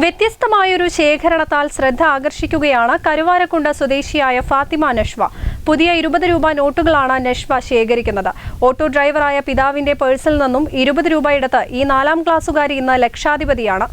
വ്യത്യസ്തമായൊരു ശേഖരണത്താൽ ശ്രദ്ധ ആകർഷിക്കുകയാണ് കരുവാരക്കുണ്ട് സ്വദേശിയായ ഫാത്തിമ നഷ്വ. പുതിയ ഇരുപത് രൂപ നോട്ടുകളാണ് നഷ്വ ശേഖരിക്കുന്നത്. ഓട്ടോ ഡ്രൈവറായ പിതാവിന്റെ പേഴ്സിൽ നിന്നും ഇരുപത് രൂപ എടുത്ത് ഈ നാലാം ക്ലാസ്സുകാരി ഇന്ന് ലക്ഷാധിപതിയാണ്.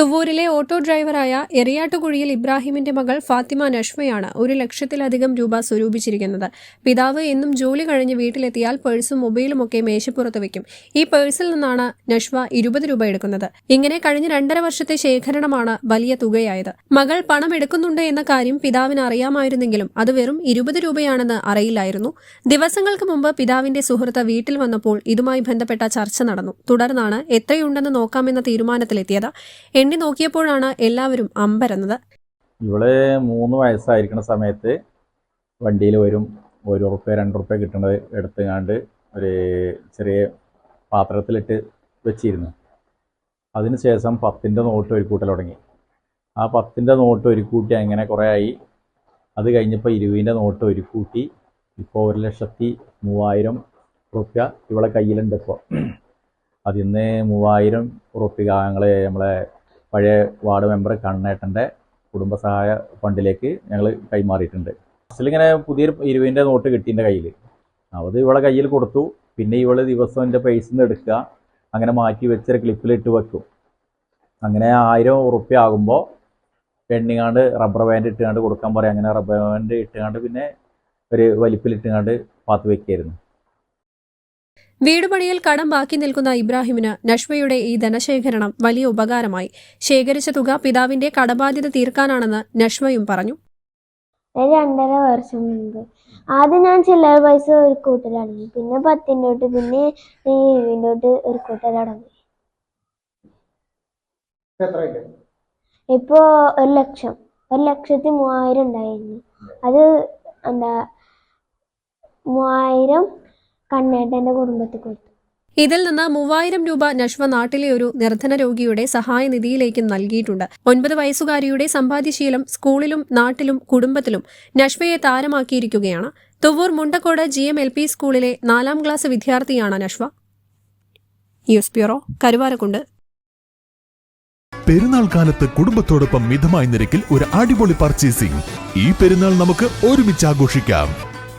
തുവൂരിലെ ഓട്ടോ ഡ്രൈവറായ എറിയാട്ടുകുഴിയിൽ ഇബ്രാഹിമിന്റെ മകൾ ഫാത്തിമ നഷ്മയാണ് ഒരു ലക്ഷത്തിലധികം രൂപ സ്വരൂപിച്ചിരിക്കുന്നത്. പിതാവ് എന്നും ജോലി കഴിഞ്ഞ് വീട്ടിലെത്തിയാൽ പേഴ്സും മൊബൈലും ഒക്കെ മേശപ്പുറത്ത് വെക്കും. ഈ പേഴ്സിൽ നിന്നാണ് നഷ്വ ഇരുപത് രൂപ എടുക്കുന്നത്. ഇങ്ങനെ കഴിഞ്ഞ രണ്ടര വർഷത്തെ ശേഖരണമാണ് വലിയ തുകയായത്. മകൾ പണം എടുക്കുന്നുണ്ട് എന്ന കാര്യം പിതാവിന് അറിയാമായിരുന്നെങ്കിലും അത് വെറും ഇരുപത് രൂപയാണെന്ന് അറിയില്ലായിരുന്നു. ദിവസങ്ങൾക്ക് മുമ്പ് പിതാവിന്റെ സുഹൃത്ത് വീട്ടിൽ വന്നപ്പോൾ ഇതുമായി ബന്ധപ്പെട്ട ചർച്ച നടന്നു. തുടർന്നാണ് എത്രയുണ്ടെന്ന് നോക്കാമെന്ന തീരുമാനത്തിലെത്തിയത്. എണ്ണി നോക്കിയപ്പോഴാണ് എല്ലാവരും അമ്പരന്നത്. ഇവൾ മൂന്ന് വയസ്സായിരിക്കുന്ന സമയത്ത് വണ്ടിയിൽ വരും. ഒരു ഉറുപ്പ്യ രണ്ട് ഉറുപ്പ്യ കിട്ടുന്നത് എടുത്തുകാണ്ട് ഒരു ചെറിയ പാത്രത്തിലിട്ട് വെച്ചിരുന്നു. അതിനുശേഷം പത്തിന്റെ നോട്ട് ഒരു കൂട്ടൽ തുടങ്ങി. ആ പത്തിന്റെ നോട്ട് ഒരു കൂട്ടി അങ്ങനെ കുറേ ആയി. അത് കഴിഞ്ഞപ്പോൾ ഇരുപതിന്റെ നോട്ട് ഒരു കൂട്ടി ഇപ്പോൾ ഒരു ലക്ഷത്തി മൂവായിരം റുപ്യ ഇവളെ കയ്യിലുണ്ട് ഇപ്പോൾ. അതിന്ന് മൂവായിരം റുപ്യ ഞങ്ങൾ നമ്മളെ പഴയ വാർഡ് മെമ്പർ കണ്ണേട്ടന്റെ കുടുംബസഹായ ഫണ്ടിലേക്ക് ഞങ്ങൾ കൈമാറിയിട്ടുണ്ട്. ഫസ്റ്റിലിങ്ങനെ പുതിയൊരു ഇരുപതിന്റെ നോട്ട് കിട്ടി എന്റെ കയ്യിൽ. അത് ഇവളെ കയ്യിൽ കൊടുത്തു. പിന്നെ ഇവൾ ദിവസം എന്റെ പൈസ നിന്ന് എടുക്കുക. അങ്ങനെ മാറ്റി വെച്ചൊരു ക്ലിപ്പിലിട്ട് വെക്കും. അങ്ങനെ ആയിരം ഉറുപ്പ്യ ആകുമ്പോൾ എണ്ണിങ്ങാണ്ട് റബ്ബർ ബാൻഡ് ഇട്ടുകൊണ്ട് കൊടുക്കാൻ പറയും. അങ്ങനെ റബ്ബർ ബാൻഡ് ഇട്ടുകൊണ്ട് പിന്നെ ഒരു വലിപ്പിലിട്ടുകൊണ്ട് പാത്ത് വെക്കായിരുന്നു. വീട് പണിയിൽ കടം ബാക്കി നിൽക്കുന്ന ഇബ്രാഹിമിന് നഷ്വയുടെ ഈ ധനശേഖരണം വലിയ ഉപകാരമായി. ശേഖരിച്ച തുക പിതാവിന്റെ കടബാധ്യത തീർക്കാനാണെന്ന് നഷ്വയും പറഞ്ഞു. ഒരു രണ്ടര വർഷം മുമ്പ് ആദ്യം ഞാൻ ചില്ലറ പൈസ ഒരു കൂട്ടലടങ്ങി പിന്നെ പത്തിന്റെ തൊട്ട് പിന്നെ ഈ ഇരുപതിന്റെ തൊട്ട് ഒരു കൂട്ടലടങ്ങി ഇപ്പോൾ ഒരു ലക്ഷം. ഒരു ലക്ഷത്തി മൂവായിരം ഉണ്ടായിരുന്നു. അത് എന്താ? മൂവായിരം കണ്ണേട്ടന്റെ കുടുംബത്തിൽ കൊടുത്തു. ഇതിൽ നിന്ന് മൂവായിരം രൂപ നഷ്വ നാട്ടിലെ ഒരു നിർധന രോഗിയുടെ സഹായ നിധിയിലേക്ക് നൽകിയിട്ടുണ്ട്. ഒൻപത് വയസ്സുകാരിയുടെ സമ്പാദ്യശീലം സ്കൂളിലും നാട്ടിലും കുടുംബത്തിലും നഷ്വയെ താരമാക്കിയിരിക്കുകയാണ്. Thuvur Mundakode G M L P സ്കൂളിലെ നാലാം ക്ലാസ് വിദ്യാർത്ഥിയാണ് നഷ്വ. News bureau Karuvarakundu. പെരുന്നാൾ കാലത്ത് കുടുംബത്തോടൊപ്പം മിതമായ നിരക്കിൽ ഒരു അടിപൊളി പർച്ചേസിംഗ് ഈ പെരുന്നാൾ നമുക്ക് ഒരുമിച്ച് ആഘോഷിക്കാം.